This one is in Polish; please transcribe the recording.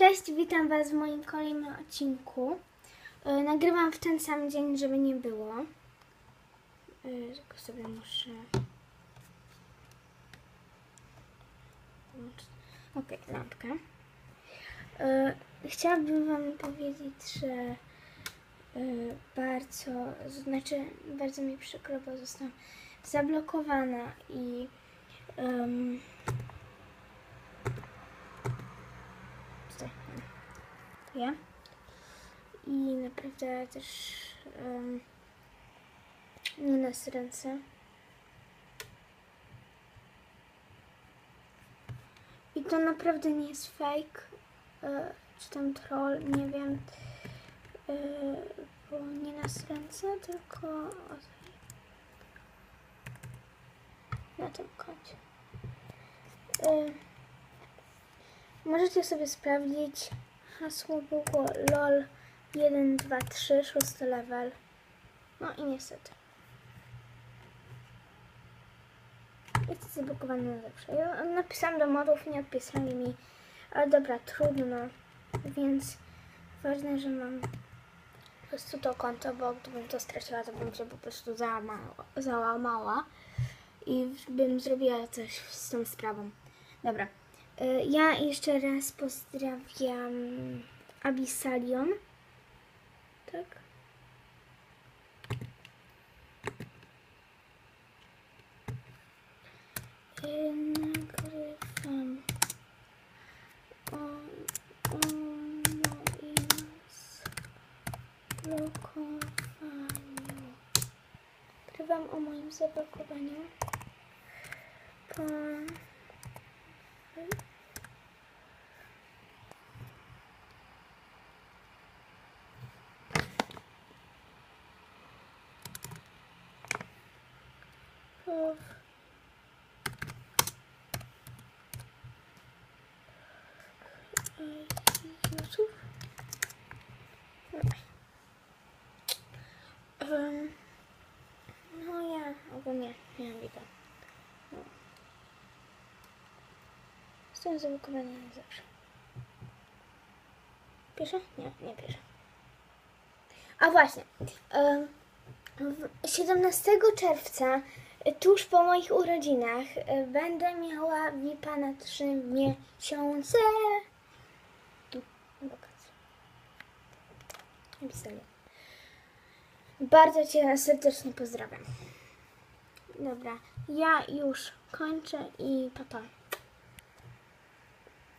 Cześć, witam Was w moim kolejnym odcinku. E, Nagrywam w ten sam dzień, żeby nie było. E, Tylko sobie muszę. Okej, lampkę. E, Chciałabym Wam powiedzieć, że e, bardzo, znaczy bardzo mi przykro, bo zostałam zablokowana i em, tutaj, ja. I naprawdę też um, nie nas ręce. I to naprawdę nie jest fake, e, czy tam troll, nie wiem, e, bo nie nas ręce, tylko na tym koncie. E, Możecie sobie sprawdzić. Hasło było LOL 1, 2, 3, 6 level. No i niestety. Jest zablokowany na zawsze. Ja napisałam do modów, nie odpisali mi. Ale dobra, trudno. Więc ważne, że mam po prostu to konto, bo gdybym to straciła, to bym się po prostu załamała, załamała i bym zrobiła coś z tą sprawą. Dobra. Y, Ja jeszcze raz pozdrawiam Abyssalion. Tak? Nagrywam o, o moim zablokowaniu. Nagrywam o moim zablokowaniu. Po... YouTube. Um, no ja nie wideo. No. Jestem zablokowany na zawsze. Piszę? Nie, nie piszę. A właśnie. w- 17 czerwca, tuż po moich urodzinach, y, będę miała VIPa na 3 miesiące. Napisali. Bardzo Cię serdecznie pozdrawiam. Dobra, ja już kończę i papa. Pa.